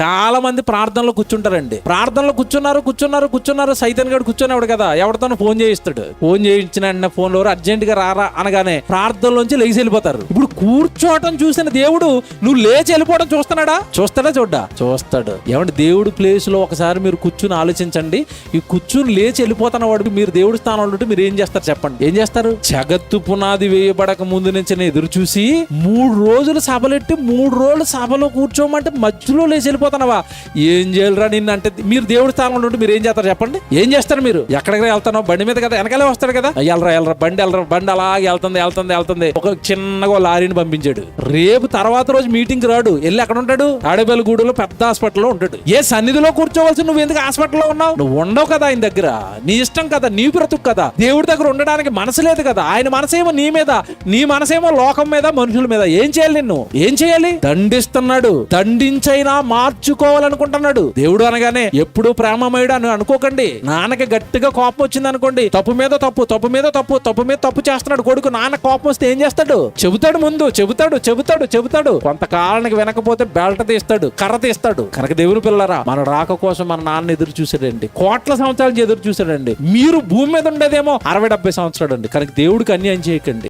చాలా మంది ప్రార్థనలో కూర్చుంటారండి. ప్రార్థనలో కూర్చున్నారు కూర్చున్నారు కూర్చున్నారు. సైతన్ గడు కూర్చున్నాడు కదా ఎవరితోనో ఫోన్ చేయిస్తాడు. ఫోన్ చేయించిన ఫోన్లో అర్జెంట్గా రారా అనగానే ప్రార్థనలోంచి లేచి వెళ్ళిపోతారు. ఇప్పుడు కూర్చోవటం చూసిన దేవుడు నువ్వు లేచి వెళ్ళిపోవడం చూస్తున్నాడా? చూస్తాడా చూడ్డా? చూస్తాడు. ఏమంటే దేవుడు ప్లేస్లో ఒకసారి మీరు కూర్చుని ఆలోచించండి. ఈ కూర్చుని లేచి వెళ్ళిపోతున్న వాడు మీరు దేవుడి స్థానంలో ఉంటే మీరు ఏం చేస్తారు చెప్పండి. ఏం చేస్తారు? జగత్తు పునాది వేయబడక ముందు నుంచి నేను ఎదురు చూసి మూడు రోజులు సభలెట్టి మూడు రోజులు సభలో కూర్చోమంటే మధ్యలో లేచి వెళ్ళిపోతున్నావా? ఏం చేయాలరా నిన్ను అంటే మీరు దేవుడి స్థానంలో ఉంటే మీరు ఏం చేస్తారు చెప్పండి? ఏం చేస్తారు మీరు? ఎక్కడికి వెళ్తానో బండి మీద కదా వెనకాలే వస్తాడు కదా. వెళ్ళరా వెళ్ళరా బండి వెళ్ళరా బండి అలాగే వెళ్తుంది వెళ్తుంది వెళ్తుంది. ఒక చిన్నగా లారీని పంపించాడు. రేపు తర్వాత రోజు మీటింగ్ రాడు. వెళ్ళి ఎక్కడ ఉంటాడు? ఆడబెలగూడలో పెద్ద హాస్పిటల్లో ఉంటాడు. ఏ సన్నిధిలో కూర్చోవలసి నువ్వు ఎందుకు హాస్పిటల్లో ఉన్నావు? నువ్వు ఉండవు కదా ఆయన దగ్గర. నీ ఇష్టం కదా నీ బ్రతుకు కదా. దేవుడి దగ్గర ఉండడానికి మనసు లేదు కదా. ఆయన మనసేమో నీ మీద నీ మనసేమో లోకం మీద మనుషుల మీద. ఏం చేయాలి నిన్ను? ఏం చేయాలి? దండిస్తున్నాడు. దండించైనా మార్చుకోవాలనుకుంటున్నాడు. దేవుడు అనగానే ఎప్పుడు ప్రేమమయుడు అని అనుకోకండి. నాన్నకి గట్టిగా కోపం వచ్చింది అనుకోండి. తప్పు మీద తప్పు తప్పు మీద తప్పు తప్పు మీద తప్పు చేస్తున్నాడు కొడుకు. నాన్న కోపం వస్తే ఏం చేస్తాడు? చెబుతాడు ముందు చెబుతాడు చెబుతాడు చెబుతాడు. కొంతకాలానికి వినకపోతే బెల్ట తీస్తాడు కర్ర తీస్తాడు. కనుక దేవుని పిల్లరా మన రాక కోసం మన నాన్న ఎదురు చూసాడండి కోట్ల సంవత్సరాల నుంచి ఎదురు చూసాడండి మీరు భూమి మీద ఉండేదేమో అరవై డెబ్బై సంవత్సరాలు అండి. కనుక దేవుడికి అన్యాయం చేయకండి.